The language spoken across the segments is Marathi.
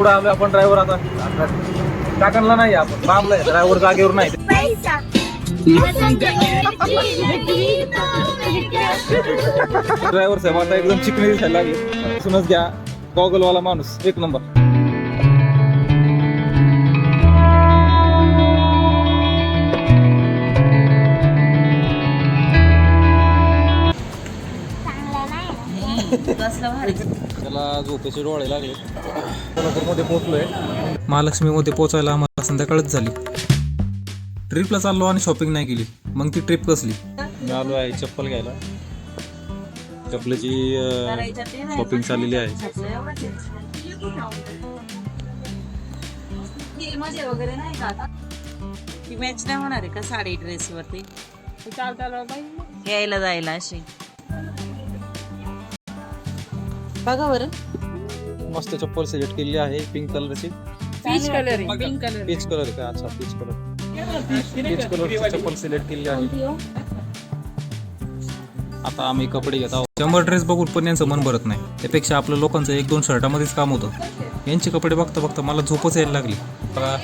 पुढे आलो आपण ड्रायव्हर आता. टाकणला नाही आपण बांबलाय ड्रायव्हर जागेवर नाही. ड्रायव्हर साहेब आता एकदम चिकणी दिसायला लागले. सुनच घ्या गॉगल वाला माणूस एक नंबर. झोपेचे डोळे लागले कोल्हापूरमध्ये पोहोचलोय. महालक्ष्मीमध्ये पोचायला आम्हाला संध्याकाळच झाली. ट्रिपला चाललो आणि शॉपिंग नाही केली. मग ती ट्रिप कसली? मी आलो आहे चप्पल घ्यायला. चप्पलची शॉपिंग चाललेली आहे. मध्ये वगैरे नाही का आता? ती मॅच नाही होणार आहे का साडी ड्रेस वरती? यायला जायला अशी. बघा बरं. मस्त चप्पल सिलेक्ट केलेली आहे पिंक कलरची peach colour pink colour peach colour का? अच्छा पीच कलर पीच कलरची चप्पल सिलेक्ट केलेली आहे. आता आम्ही कपडे घेत आहोत. शंभर ड्रेस बघून पण यांचं मन भरत नाही. त्यापेक्षा आपलं लोकांचं एक दोन शर्टामध्येच काम होतं. यांचे कपडे बघता बघता मला झोपच यायला लागली. बघा.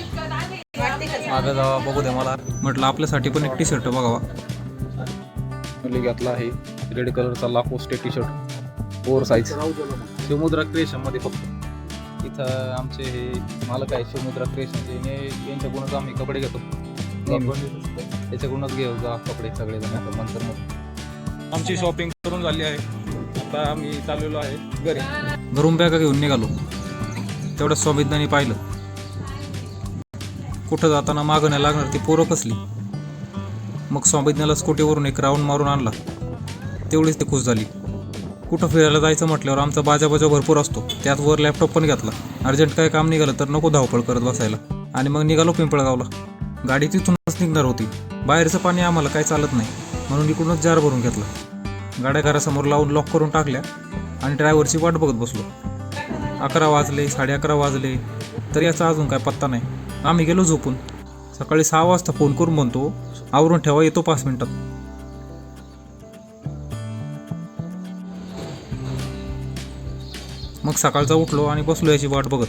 मागं जावा बघू दे मला. म्हटलं आपल्यासाठी पण एक टी शर्ट बघावा. मुली घेतला आहे. रेड कलरचा Lacoste T shirt over size Shivmudra क्रिएशनमध्ये फक्त. इथं आमचे हे मालक आहे शिवमुद्रा क्रिएशन यांच्याकडूनच आम्ही कपडे घेतो. त्याच्याकडूनच घेऊ जा कपडे सगळे जण. आता नंतर मग. आमची शॉपिंग करून झाली आहे. आता आम्ही चाललेलो आहे घरी. घरून बॅगा घेऊन निघालो. तेवढं स्वाभिज्ञानी पाहिलं. कुठं जाताना मागं नाही लागणार ती पोरं कसली? मग स्वाभिज्ञाला स्कूटीवरून एक राऊंड मारून आणला. तेवढीच ती खुश झाली. कुठं फिरायला जायचं म्हटल्यावर आमचा बाजा भरपूर असतो. त्यात वर लॅपटॉप पण घेतला. अर्जंट काय काम निघालं तर नको धावपळ करत बसायला. आणि मग निघालो पिंपळगावला. गाडी तिथूनच निघणार होती. बाहेरचं पाणी आम्हाला काय चालत नाही. म्हणून इकडूनच जार भरून घेतला. गाड्या घरासमोर लावून लॉक करून टाकल्या आणि ड्रायव्हरची वाट बघत बसलो. अकरा वाजले साडे अकरा वाजले. तरी याचा अजून काय पत्ता नाही. आम्ही गेलो झोपून. सकाळी सहा वाजता फोन करून म्हणतो आवरून ठेवा येतो पाच मिनिटात. मग सकाळचा उठलो आणि बसलो याची वाट बघत.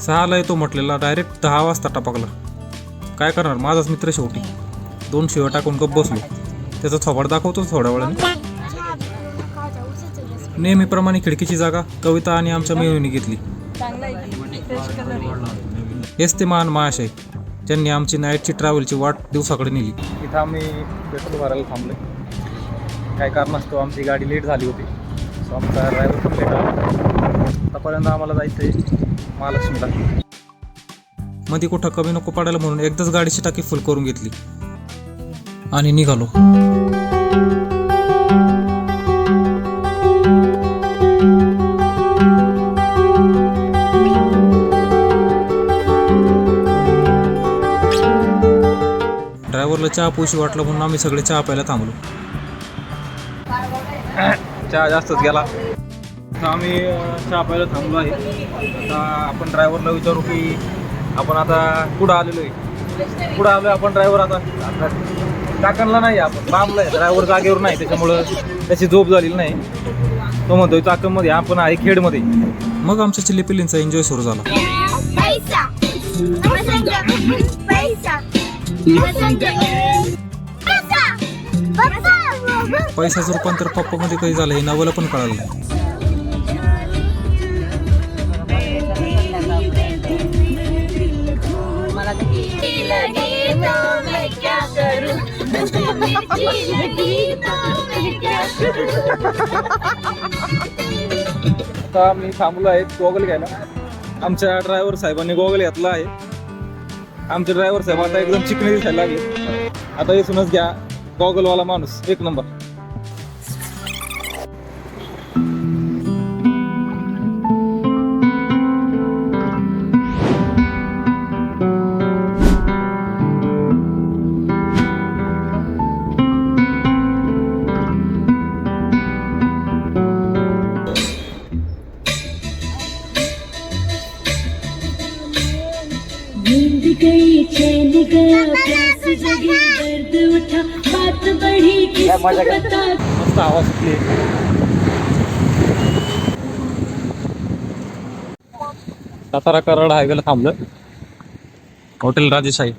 सहाला येतो म्हटलेला डायरेक्ट दहा वाजता टपकला. काय करणार? माझाच मित्र शेवटी. दोन शिव टाकून गप बसलो. त्याचा थोबाड दाखवतो थोड्या वेळाने. नेहमीप्रमाणे खिडकीची जागा कविता आणि आमच्या मेहूने घेतली. हेच ते महान महाशय. ज्यांनी आमची नाईटची ट्रॅव्हलची वाट दिवसाकडे नेली. इथं आम्ही पेट्रोल भरायला थांबलोय. काय कारणास्तव आमची गाडी लेट झाली होती. सो आमचा ड्रायव्हर पण लेट आला. आतापर्यंत आम्हाला जायचं आहे महालक्ष्मीला. मध्ये कुठं कमी नको पडायला म्हणून एकदाच गाडीची टाकी फुल करून घेतली. आणि निघालो. ड्रायव्हरला चहा पोशी वाटलं म्हणून आम्ही सगळे चहा प्यायला थांबलो. चहा जास्तच गेला. तर आम्ही चहा पाहिलं थांबलो आहे. आता आपण ड्रायव्हरला विचारू की आपण आता कुठं आलेलो आहे? कुठं आलो आपण ड्रायव्हर आता? चाकणला नाही आपण बांबलाय ड्रायव्हर जागेवर नाही त्याच्यामुळं त्याची झोप झालेली नाही. तो म्हणतोय चाकणमध्ये आपण आहे खेडमध्ये. मग आमच्या चिल्लीपिल्लींचा एन्जॉय सुरू झाला. पैसा. पैसा. पैसा. पैशाचं रूपांतर पप्पामध्ये काही झालं? हे नवलं पण कळालं नाही. मैं मैं आता आम्ही थांबलो आहे गॉगल घ्यायला. आमच्या ड्रायव्हर साहेबांनी गॉगल घेतला आहे. आमचे ड्रायव्हर साहेब आता एकदम चिकणी दिसायला लागले. आता इथूनच घ्या गॉगलवाला माणूस एक नंबर. मस्त आवाज सुटली. सातारा कराड हायवेला थांबलं हॉटेल राजेशाही.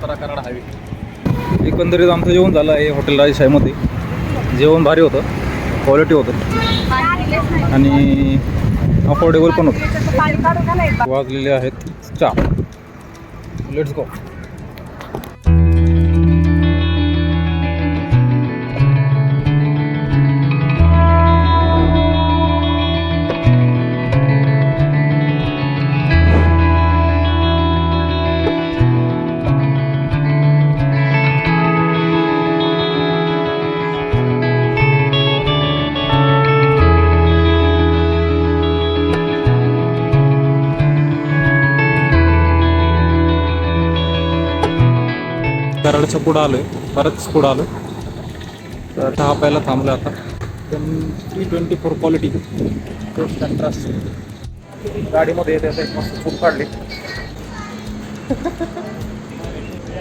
सातारा कराड हायवे. एकंदरीत आमचं जेवण झालं आहे हॉटेल राजशाहीमध्ये. जेवण भारी होतं क्वालिटी होतं. आणि अफोर्डेबल पण होतं. वाजलेले आहेत चहा. लेट्स गो कराडच्या पुढं आलोय. परत पुढं आलो तर चहा प्यायला थांबलो आता. T twenty four quality contrast गाडीमध्ये येते आता एक मस्त फूड काढले.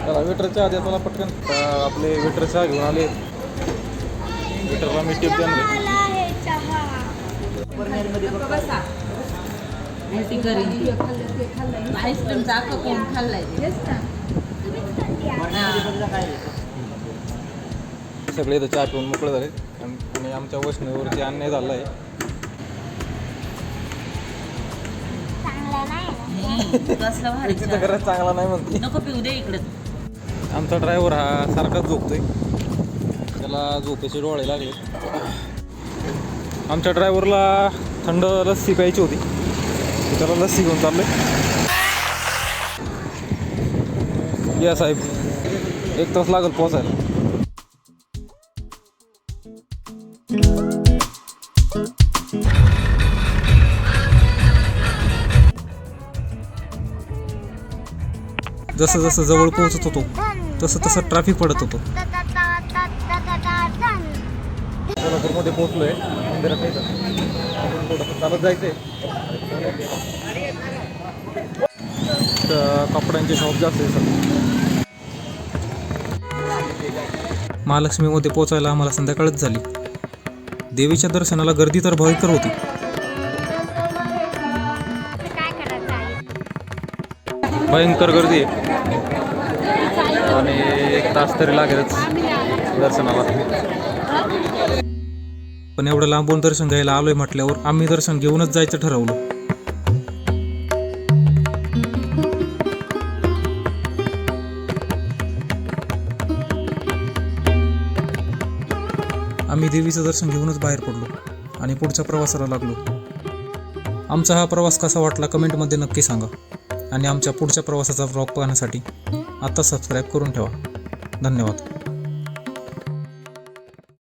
चला वेटर चहा द्या चला पटकन आपले वेटर चहा घेऊन आले. वेटरला मी टिप देणार आईस्क्रीम चाक कोण खाल्लाय सगळे इथं चहा पिऊन मोकळे झाले. आणि आमच्या वैष्णवीवरती अन्याय झाला आहे तिथं चांगला नाही म्हणते. नको पिऊ दे इकडे. आमचा ड्रायव्हर हा सारखाच झोपतोय. त्याला झोपेचे डोळे लागले. आमच्या ड्रायव्हरला थंड लस्सी प्यायची होती. त्याला लस्सी घेऊन चाललोय. या साहेब. एक तास लागेल पोचायला जसं जसं जवळ पोहोचत होतो तसं तसं ट्रॅफिक पडत होतो. सोलापूरमध्ये पोहोचलोय. मंदिरात चालत जायचंय. कपड्यांचे शॉप जास्त आहे सर महालक्ष्मीमध्ये पोचायला आम्हाला संध्याकाळच झाली. देवीच्या दर्शनाला गर्दी तर भयंकर होती. भयंकर गर्दी आहे. आणि एक तास तरी लागेलच दर्शनाला. पण एवढं लांबून दर्शन घ्यायला आलोय म्हटल्यावर आम्ही दर्शन घेऊनच जायचं ठरवलं. आम्ही देवीचं दर्शन घेऊनच बाहेर पडलो आणि पुढच्या प्रवासाला लागलो. आमचा हा प्रवास कसा वाटला कमेंटमध्ये नक्की सांगा आणि आमच्या पुढच्या प्रवासाचा ब्लॉग पाहण्यासाठी आत्ता सबस्क्राईब करून ठेवा. धन्यवाद.